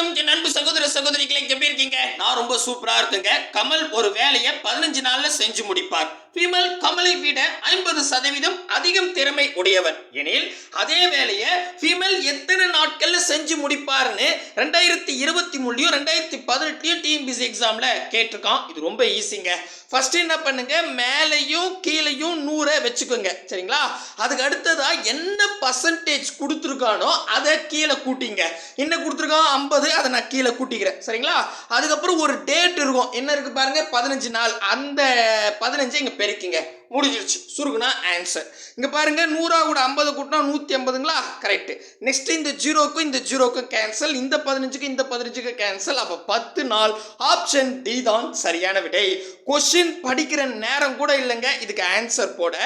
வணக்கம். அன்பு சகோதர சகோதரிகளை எப்படி இருக்கீங்க? நான் ரொம்ப சூப்பரா இருக்குங்க. கமல் ஒரு வேலையை பதினஞ்சு நாள்ல செஞ்சு முடிப்பார். விமல் கமலை விட ஐம்பது சதவீதம் அதிகம் திறமை உடையவர். எனில் அதே வேலையை விமல் எத்தனை நாட்கள்ல செஞ்சு முடிப்பார்னு ரெண்டாயிரத்தி இருபத்தி மூணுலயும் ரெண்டாயிரத்தி பதினெட்டுலயும் டிஎன்பிசி எக்ஸாம்ல கேட்டிருக்கான். இது ரொம்ப ஈஸிங்க ஃபர்ஸ்ட் என்ன பண்ணுங்க? மேலையும் கீழையும் நூறை வச்சுக்கோங்க. சரிங்களா? அதுக்கு அடுத்ததா என்ன பர்சன்டேஜ் கொடுத்துருக்கானோ அதை கீழே கூட்டிங்க. என்ன கொடுத்துருக்கான்? ஐம்பது. அதை நான் கீழே கூட்டிக்கிறேன். சரிங்களா? அதுக்கப்புறம் ஒரு டேட் இருக்கும். என்ன இருக்கு பாருங்க? பதினஞ்சு நாள். அந்த பதினஞ்சு இங்க இருக்கீங்க. முடிஞ்சிருச்சு. சுருக்குனா ஆன்சர் இங்கே பாருங்க நூறா கூட ஐம்பது கூட்டினா நூற்றி ஐம்பதுங்களா? கரெக்டு நெக்ஸ்ட் இந்த ஜீரோக்கும் இந்த ஜீரோக்கும் கேன்சல் இந்த பதினஞ்சுக்கு இந்த பதினஞ்சுக்கு கேன்சல் அப்போ பத்து நாள். ஆப்ஷன் டி தான் சரியான விடை. கொஷின் படிக்கிற நேரம் கூட இல்லைங்க. இதுக்கு ஆன்சர் போட.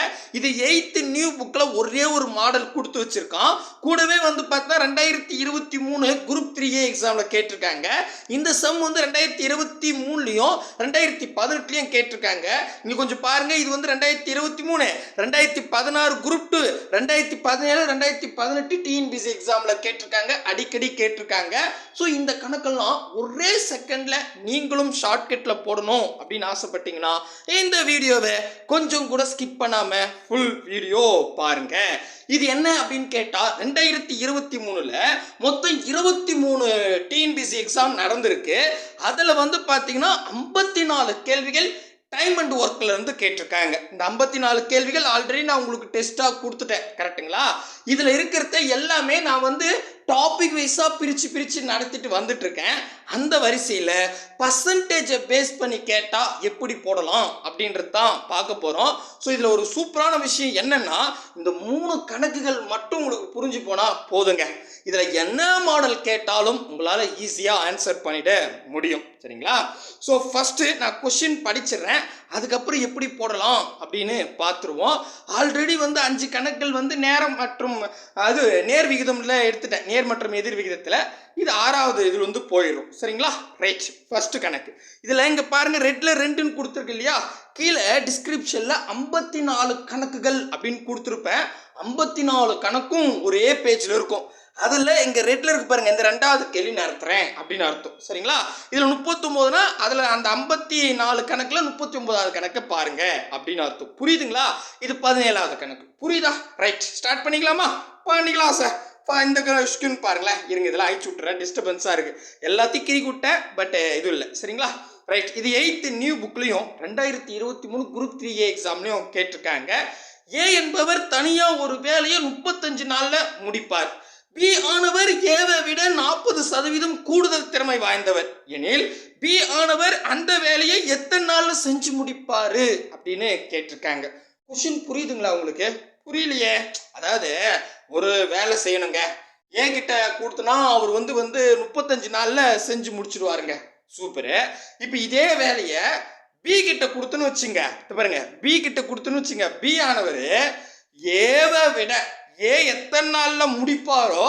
இது எயித்து நியூ புக்கில் ஒரே ஒரு மாடல் கொடுத்து வச்சிருக்கான். கூடவே வந்து பார்த்தா ரெண்டாயிரத்தி இருபத்தி மூணு குரூப் த்ரீ ஏ எக்ஸாமில் கேட்டிருக்காங்க. இந்த சம் வந்து ரெண்டாயிரத்தி இருபத்தி மூணுலேயும் ரெண்டாயிரத்தி பதினெட்டுலையும் கேட்டிருக்காங்க. இங்கே கொஞ்சம் பாருங்கள் இது வந்து ரெண்டாயிரத்தி இருபத்தி மூணு ரெண்டாயிரத்தி பதினாறு குரூப் டூ ரெண்டாயிரத்தி பதினேழு ரெண்டாயிரத்தி பதினெட்டு டிஎன்பிசி எக்ஸாமில் கேட்டிருக்காங்க அடிக்கடி கேட்டிருக்காங்க. ஸோ இந்த கணக்கெல்லாம் ஒரே செகண்டில் நீங்களும் ஷார்ட்கட்டில் போடணும் அப்படின்னு ஆசைப்பட்டீங்கன்னா இந்த வீடியோவை கொஞ்சம் கூட ஸ்கிப் பண்ணாமல் ஃபுல் வீடியோ பாருங்க. இது என்ன அப்படின்னு கேட்டால் ரெண்டாயிரத்தி இருபத்தி மூணில் மொத்தம் இருபத்தி மூணு டிஎன்பிசி எக்ஸாம் நடந்திருக்கு. அதில் வந்து பார்த்தீங்கன்னா ஐம்பத்தி நாலு கேள்விகள் டைம் அண்ட் ஒர்க்ல இருந்து கேட்டிருக்காங்க. இந்த ஐம்பத்தி நாலு கேள்விகள் ஆல்ரெடி நான் உங்களுக்கு டெஸ்ட்டாக கொடுத்துட்டேன். கரெக்ட்டுங்களா இதில் இருக்கிறத எல்லாமே நான் வந்து டாபிக் வைஸாக பிரித்து பிரித்து நடத்திட்டு வந்துட்டுருக்கேன். அந்த வரிசையில் பர்சன்டேஜை பேஸ் பண்ணி கேட்டால் எப்படி போடலாம் அப்படின்றது தான் பார்க்க போகிறோம் ஸோ இதில் ஒரு சூப்பரான விஷயம் என்னென்னா இந்த மூணு கணக்குகள் மட்டும் உங்களுக்கு புரிஞ்சு போனால் போதுங்க. இதில் என்ன மாடல் கேட்டாலும் உங்களால் ஈஸியாக ஆன்சர் பண்ணிட முடியும். சரிங்களா? ஸோ ஃபஸ்ட்டு நான் கொஷின் படிச்சிடுறேன். அதுக்கப்புறம் எப்படி போடலாம் அப்படின்னு பார்த்துருவோம். ஆல்ரெடி வந்து அஞ்சு கணக்குகள் வந்து நேரம் மற்றும் அது நேர் விகிதம்ல எடுத்துட்டேன். நேர் மற்றும் எதிர் விகிதத்தில் இது ஆறாவது இது வந்து போயிடும். சரிங்களா? ரைட் ஃபஸ்ட்டு கணக்கு. இதில் இங்கே பாருங்கள் ரெட்டில் ரெண்டுன்னு கொடுத்துருக்கு இல்லையா? கீழே டிஸ்கிரிப்ஷனில் ஐம்பத்தி நாலு கணக்குகள் அப்படின்னு கொடுத்துருப்பேன். ஐம்பத்தி நாலு கணக்கும் ஒரே பேஜில் இருக்கும். அதில் இங்கே ரெட்டில் இருக்கு பாருங்க இந்த ரெண்டாவது கேள்வி நடத்துகிறேன் அப்படின்னு அர்த்தம். சரிங்களா? இதில் முப்பத்தொம்போதுனா அதில் அந்த ஐம்பத்தி நாலு கணக்கில் முப்பத்தி ஒன்பதாவது கணக்கை பாருங்க அப்படின்னு அர்த்தம். புரியுதுங்களா? இது பதினேழாவது கணக்கு. புரியுதா? ரைட் ஸ்டார்ட் பண்ணிக்கலாமா? பண்ணிக்கலாம் சார் பா இந்த கொஸ்டின் பாருங்களேன். இருங்க இதெல்லாம் அழிச்சு விட்டுறேன். டிஸ்டர்பன்ஸாக இருக்குது எல்லாத்தையும் கிரி விட்டேன் பட் eh, இது இல்லை. சரிங்களா? ரைட் இது எயித்து நியூ புக்லேயும் ரெண்டாயிரத்தி இருபத்தி மூணு குரூப் த்ரீ ஏ எக்ஸாம்லையும் கேட்டிருக்காங்க. ஏ என்பவர் தனியாக ஒரு வேலையை முப்பத்தஞ்சு நாளில் முடிப்பார். பி ஆனவர் ஏவை விட நாற்பது சதவீதம் கூடுதல் திறமை வாய்ந்தவர். எனில் பி ஆனவர் அந்த வேலையை எத்தனை நாள்ல செஞ்சு முடிப்பாரு? அப்படின்னு கேட்டிருக்காங்க. கொஷின் புரியுதுங்களா உங்களுக்கு? புரியலையே. அதாவது ஒரு வேலை செய்யணுங்க. என்கிட்ட கொடுத்தனா அவர் வந்து வந்து முப்பத்தஞ்சு நாளில் செஞ்சு முடிச்சிடுவாருங்க சூப்பரு இப்போ இதே வேலையை பி கிட்ட கொடுத்துன்னு வச்சுங்க. பாருங்க. பி கிட்ட கொடுத்துன்னு வச்சுங்க. பி ஆனவர் ஏவை விட ஏன் எத்தனை நாளில் முடிப்பாரோ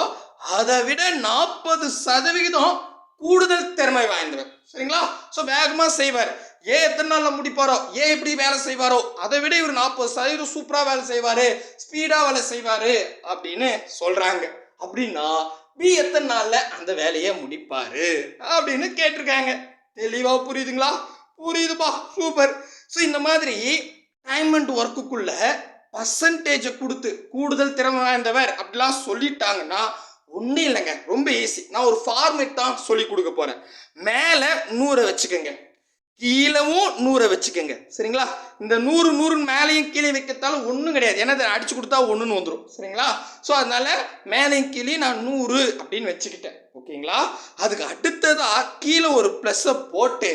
அதை விட நாற்பது சதவிகிதம் கூடுதல் திறமை வாய்ந்தவர். சரிங்களா? ஸோ வேகமாக செய்வார். ஏன் எத்தனை நாளில் முடிப்பாரோ? ஏன் எப்படி வேலை செய்வாரோ? அதை விட இவர் நாற்பது சதவீதம் சூப்பராக வேலை செய்வார் ஸ்பீடாக வேலை செய்வார் அப்படின்னு சொல்கிறாங்க அப்படின்னா பி எத்தனை நாளில் அந்த வேலையை முடிப்பார் அப்படின்னு கேட்டிருக்காங்க. தெளிவாக புரியுதுங்களா? புரியுதுப்பா. சூப்பர் ஸோ இந்த மாதிரி டைம் அண்ட் ஒர்க்குக்குள்ளே பர்சன்டேஜை கொடுத்து கூடுதல் திறமை வாய்ந்தவர் அப்படிலாம் சொல்லிட்டாங்கன்னா ஒன்றும் இல்லைங்க. ரொம்ப ஈஸி நான் ஒரு ஃபார்மேட் தான் சொல்லி கொடுக்க போகிறேன் மேலே நூறை வச்சுக்கோங்க. கீழவும் நூறை வச்சுக்கோங்க. சரிங்களா? இந்த நூறு நூறு மேலேயும் கீழே வைக்கத்தாலும் ஒன்றும் கிடையாது. ஏன்னா இதை அடிச்சு கொடுத்தா ஒன்றுன்னு வந்துடும் சரிங்களா? ஸோ அதனால மேலேயும் கீழே நான் நூறு அப்படின்னு வச்சுக்கிட்டேன். ஓகேங்களா? அதுக்கு அடுத்ததாக கீழே ஒரு ப்ளஸ்ஸை போட்டு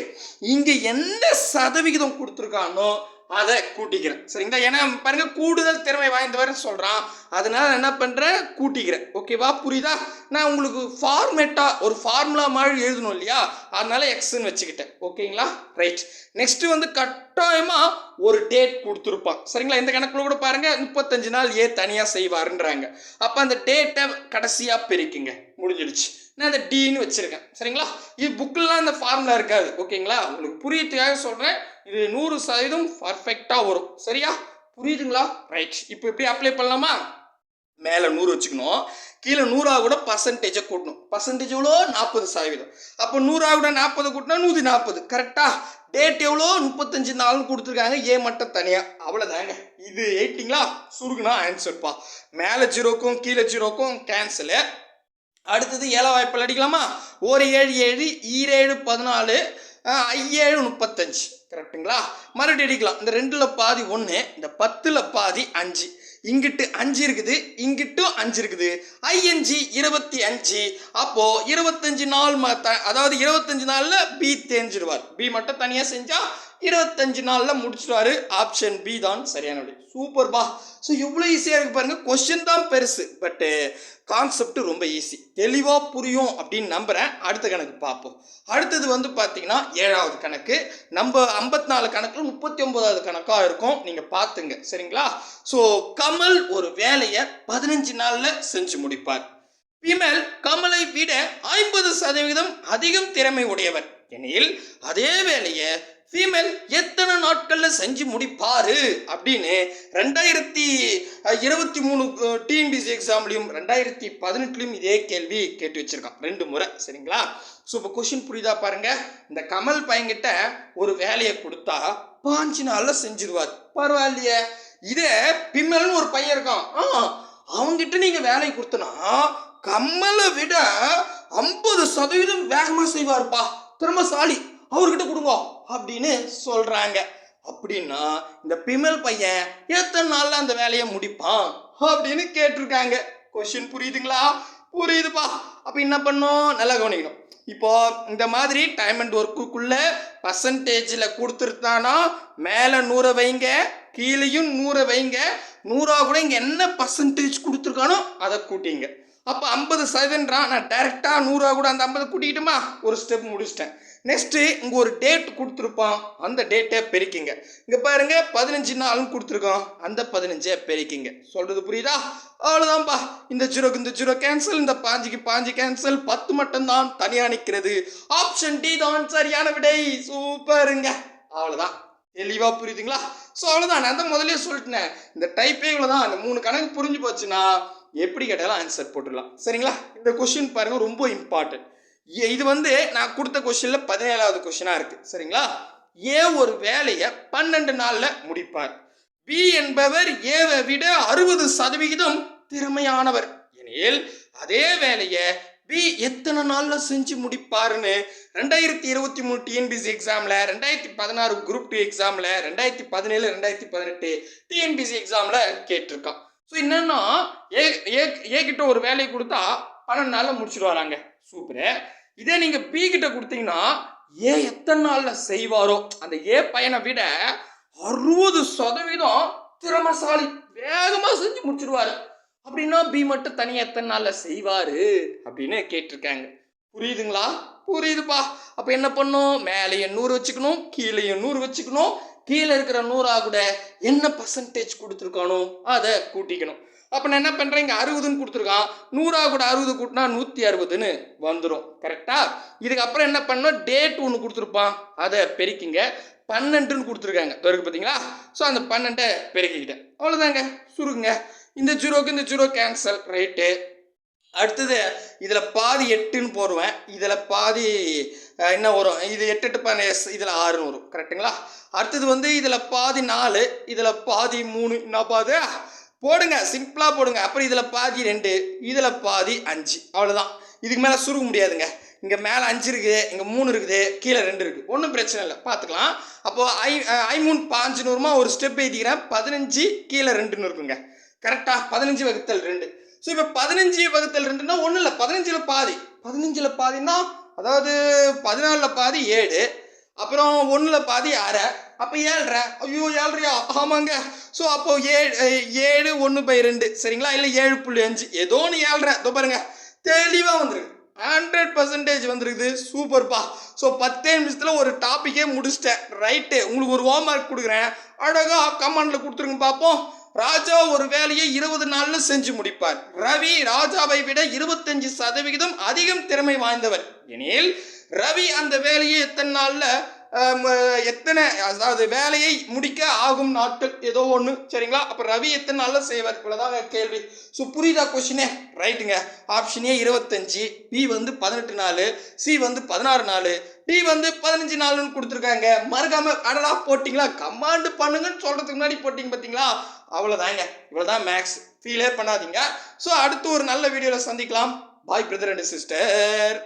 இங்கே என்ன சதவிகிதம் கொடுத்துருக்கானோ அதை கூட்டிக்கிறேன். சரிங்களா? ஏன்னா பாருங்க கூடுதல் திறமை வாய்ந்தவர் சொல்கிறான் அதனால நான் என்ன பண்ணுறேன் கூட்டிக்கிறேன். ஓகேவா புரியுதா? நான் உங்களுக்கு ஃபார்மேட்டாக ஒரு ஃபார்முலா மாதிரி எழுதணும் இல்லையா? அதனால எக்ஸ்ன்னு வச்சுக்கிட்டேன். ஓகேங்களா ரைட் நெக்ஸ்ட் வந்து கட்டாயமாக ஒரு டேட் கொடுத்துருப்பான். சரிங்களா? இந்த கணக்கில் கூட பாருங்க முப்பத்தஞ்சு நாள் ஏ தனியாக செய்வாருன்றாங்க. அப்போ அந்த டேட்டை கடைசியாக பிரிக்குங்க. முடிஞ்சிடுச்சு. நான் அந்த டின்னு வச்சுருக்கேன். சரிங்களா? இது புக்கில்லாம் இந்த ஃபார்முலா இருக்காது. ஓகேங்களா உங்களுக்கு புரியத்துக்காக சொல்கிறேன் இது நூறு சதவீதம் பர்ஃபெக்டாக வரும். சரியா? புரியுதுங்களா? ரைட் இப்போ எப்படி அப்ளை பண்ணலாமா? மேலே நூறு வச்சுக்கணும். கீழே நூறாக கூட பர்சன்டேஜை கூட்டணும். பர்சன்டேஜ் எவ்வளோ? நாற்பது சதவீதம். அப்போ நூறாக கூட நாற்பது கூட்டினா நூற்றி நாற்பது. கரெக்டாக டேட் எவ்வளோ? முப்பத்தஞ்சு நாள்னு கொடுத்துருக்காங்க. ஏ மட்டும் தனியாக அவ்வளோதாங்க இது எயிட்டிங்களா சுருகுனா ஆன்சர்ப்பா மேலே ஜீரோக்கும் கீழே ஜீரோக்கும் கேன்சலு அடுத்தது ஏழை வாய்ப்பில் அடிக்கலாமா? ஒரு ஏழு ஏழு ஈரேழு பதினாலு அஹ், ஐஏழு முப்பத்தஞ்சு. கரெக்ட்டுங்களா மறுபடியும் அடிக்கலாம். இந்த ரெண்டில் பாதி ஒன்று இந்த பத்தில் பாதி அஞ்சு. இங்கிட்டு அஞ்சு இருக்குது இங்கிட்டும் அஞ்சு இருக்குது. ஐஎன்ஜி இருபத்தி அஞ்சு. அப்போது இருபத்தஞ்சு நாள் ம த- அதாவது இருபத்தஞ்சு நாளில் பி தேஞ்சிடுவார். பி மட்டும் தனியாக செஞ்சால் இருபத்தஞ்சு நாளில் முடிச்சிடுவாரு ஆப்ஷன் பி தான் சரியான விடை சூப்பர் பா. ஸோ இவ்வளோ ஈஸியாக இருக்கு பாருங்கள் கொஸ்டின் தான் பெருசு. பட்டு கான்செப்ட் ரொம்ப ஈஸி தெளிவாக புரியும் அப்படின்னு நம்புகிறேன் அடுத்த கணக்கு பார்ப்போம். அடுத்தது வந்து பார்த்தீங்கன்னா ஏழாவது கணக்கு. நம்ம ஐம்பத்தி நாலு கணக்கில் முப்பத்தி ஒன்பதாவது கணக்காக இருக்கும். நீங்கள் பார்த்துங்க. சரிங்களா? ஸோ கமல் ஒரு வேலையை பதினஞ்சு நாளில் செஞ்சு முடிப்பார். விமல் கமலை விட ஐம்பது சதவீதம் அதிகம் திறமை உடையவர். எனில் அதே வேலையை ஃபீமேல் எத்தனை நாட்களில் செஞ்சு முடிப்பாரு? அப்படின்னு ரெண்டாயிரத்தி இருபத்தி மூணு டிஎன்பிசி எக்ஸாம்லையும் ரெண்டாயிரத்தி பதினெட்டுலையும் இதே கேள்வி கேட்டு வச்சிருக்கான். ரெண்டு முறை சரிங்களா? ஸோ இப்போ கொஷின் புரியுதா பாருங்கள் இந்த கமல் பையன்கிட்ட ஒரு வேலையை கொடுத்தா பாஞ்சு நாளில் செஞ்சிருவார். பரவாயில்லையே. இதே பிம்மல்னு ஒரு பையன் இருக்கான். ஆ அவங்கிட்ட நீங்கள் வேலையை கொடுத்தனா கம்மலை விட ஐம்பது சதவீதம் வேகமாக செய்வார்ப்பா. திறமசாலி. அவர்கிட்ட கொடுங்க. அப்படின்னு சொல்கிறாங்க அப்படின்னா இந்த பிமல் பையன் எத்தனை நாளில் அந்த வேலையை முடிப்பான்? அப்படின்னு கேட்டிருக்காங்க. கொஷின் புரியுதுங்களா? புரியுதுப்பா. அப்போ என்ன பண்ணோம்? நல்லா கவனிக்கணும். இப்போ இந்த மாதிரி டைம் அண்ட் ஒர்க்குக்குள்ள பர்சன்டேஜில் கொடுத்துருத்தானா மேலே நூறை வைங்க கீழேயும் நூறை வைங்க. நூறா கூட இங்கே என்ன பர்சன்டேஜ் கொடுத்துருக்கானோ அதை கூட்டிங்க. அப்போ ஐம்பது சதவீதம்ன்றான் நான் டேரெக்டாக நூறுரூவா கூட அந்த ஐம்பது கூட்டிக்கிட்டுமா? ஒரு ஸ்டெப் முடிச்சிட்டேன். நெக்ஸ்ட்டு இங்கே ஒரு டேட் கொடுத்துருப்பான். அந்த டேட்டை பெருக்கிங்க. இங்கே பாருங்க பதினஞ்சு நாள்னு கொடுத்துருக்கோம் அந்த பதினஞ்சை பெருக்கிங்க. சொல்கிறது புரியுதா? அவ்வளோதான்ப்பா இந்த ஜீரோக்கு இந்த ஜீரோ கேன்சல் இந்த பாஞ்சுக்கு பாஞ்சு கேன்சல் பத்து மட்டும்தான் தனியாக நிற்கிறது ஆப்ஷன் டி தான் சரியான விடை. சூப்பருங்க. அவ்வளோதான் தெளிவாக புரியுதுங்களா? ஸோ அவ்வளோதான் நான் தான் முதலே சொல்லிட்டேன். இந்த டைப்பே இவ்வளோதான் அந்த மூணு கணக்கு புரிஞ்சு போச்சுன்னா எப்படி கேட்டாலும் ஆன்சர் போட்டுடலாம். சரிங்களா? இந்த கொஷின் பாருங்க ரொம்ப இம்பார்ட்டன்ட் இது வந்து நான் கொடுத்த கொஸ்டினில் பதினேழாவது கொஸ்டினாக இருக்குது சரிங்களா? ஏ ஒரு வேலையை பன்னெண்டு நாளில் முடிப்பார். பி என்பவர் ஏவை விட அறுபது சதவிகிதம் திறமையானவர். எனில் அதே வேலையை பி எத்தனை நாளில் செஞ்சு முடிப்பாருன்னு ரெண்டாயிரத்தி இருபத்தி மூணு டிஎன்பிசி எக்ஸாமில் ரெண்டாயிரத்தி பதினாறு குரூப் டூ எக்ஸாமில் ரெண்டாயிரத்தி பதினேழு ரெண்டாயிரத்தி பதினெட்டு டிஎன்பிசி எக்ஸாமில் கேட்டிருக்கான். ஸோ என்னென்னா ஏ ஏ ஏ கிட்ட ஒரு வேலையை கொடுத்தா பன்னெண்டு நாளில் முடிச்சுட்டு வராங்க சூப்பரு. இதே நீங்கள் பி கிட்ட கொடுத்தீங்கன்னா ஏ எத்தனை நாளில் செய்வாரோ அந்த ஏ பையனை விட அறுபது சதவீதம் திறமசாலி வேகமாக செஞ்சு முடிச்சிடுவாரு அப்படின்னா பி மட்டும் தனியாக எத்தனை நாளில் செய்வாரு? அப்படின்னு கேட்டிருக்காங்க. புரியுதுங்களா? புரியுதுப்பா. அப்போ என்ன பண்ணும் மேலேயே நூறு வச்சுக்கணும் கீழேயே நூறு வச்சுக்கணும். கீழே இருக்கிற நூறா கூட என்ன பர்சன்டேஜ் கொடுத்துருக்கானோ அதை கூட்டிக்கணும். அப்போ நான் என்ன பண்ணுறேன் இங்கே அறுபதுன்னு கொடுத்துருக்கான். நூறா கூட அறுபது கூட்டினா நூற்றி அறுபதுன்னு வந்துடும் கரெக்டாக இதுக்கப்புறம் என்ன பண்ணோம் டேட் ஒன்று கொடுத்துருப்பான். அதை பெருக்கிங்க. பன்னெண்டுன்னு கொடுத்துருக்காங்க. இருக்கு பார்த்தீங்களா ஸோ அந்த பன்னெண்டை பெருக்கிக்கிட்டேன். அவ்வளோதாங்க சுருங்க இந்த ஜீரோக்கு இந்த ஜீரோ கேன்சல் ரைட்டு அடுத்தது இதில் பாதி எட்டுன்னு போடுவேன். இதில் பாதி என்ன வரும்? இது எட்டு எட்டு பண்ண எஸ் இதில் ஆறுன்னு வரும். கரெக்ட்டுங்களா அடுத்தது வந்து இதில் பாதி நாலு இதில் பாதி மூணு. என்ன பாது? போடுங்க சிம்பிளாக போடுங்க. அப்புறம் இதில் பாதி ரெண்டு இதில் பாதி அஞ்சு. அவ்வளோதான் இதுக்கு மேலே சுருக முடியாதுங்க. இங்கே மேலே அஞ்சு இருக்குது இங்கே மூணு இருக்குது கீழே ரெண்டு இருக்குது ஒன்றும் பிரச்சனை இல்லை. பார்த்துக்கலாம் அப்போது ஐ ஐமூன் ஐ மூணு பாஞ்சு நூறுமா ஒரு ஸ்டெப் எழுதிக்கிறேன் பதினஞ்சு கீழே ரெண்டுன்னு இருக்குங்க. கரெக்டாக பதினஞ்சு வகுத்தல் ரெண்டு. ஸோ இப்போ பதினஞ்சு வகுத்தல் ரெண்டுன்னா ஒன்றும் இல்லை. பதினஞ்சில் பாதி. பதினஞ்சில் பாதின்னா அதாவது பதினாலில் பாதி ஏழு. அப்புறம் ஒன்றில் பாதி அரை. அப்போ ஏழ்ரை. ஐயோ ஏழ்றியா ஆமாங்க. ஸோ அப்போ ஏழு ஏழு ஒன்று பை ரெண்டு சரிங்களா? இல்லை ஏழு புள்ளி அஞ்சு ஏதோ ஒன்று ஏழ்ரை இதோ பாருங்க. தெளிவாக வந்துருக்கு ஹண்ட்ரட் பர்சன்டேஜ் வந்துருக்குது. சூப்பர்ப்பா ஸோ பத்தே நிமிஷத்தில் ஒரு டாப்பிக்கே முடிச்சிட்டேன். ரைட்டு உங்களுக்கு ஒரு ஹோம்ஒர்க் கொடுக்குறேன். அழகாக கமெண்டில் கொடுத்துருங்க பார்ப்போம் ராஜா ஒரு வேலையை இருபது நாளில் செஞ்சு முடிப்பார். ரவி ராஜாவை விட இருபத்தஞ்சு சதவிகிதம் அதிகம் திறமை வாய்ந்தவர். எனில் ரவி அந்த வேலையை எத்தனை நாளில் எத்தனை அதாவது வேலையை முடிக்க ஆகும் நாட்கள் ஏதோ ஒன்று சரிங்களா? அப்போ ரவி எத்தனை நாளில் செய்வார்? இவ்வளோதாங்க கேள்வி. ஸோ புரியுதா கொஷினே ரைட்டுங்க ஆப்ஷன் ஏ இருபத்தஞ்சி பி வந்து பதினெட்டு நாள் சி வந்து பதினாறு நாள் டி வந்து பதினஞ்சு நாள்னு கொடுத்துருக்காங்க. மறக்காம அடடா போட்டிங்களா? கமாண்டு பண்ணுங்கன்னு சொல்கிறதுக்கு முன்னாடி போட்டிங்க பார்த்தீங்களா அவ்வளோதாங்க இவ்வளோதான் மேக்ஸ் ஃபீலே பண்ணாதீங்க. ஸோ அடுத்து ஒரு நல்ல வீடியோவில் சந்திக்கலாம். பாய் பிரதர் அண்ட் சிஸ்டர்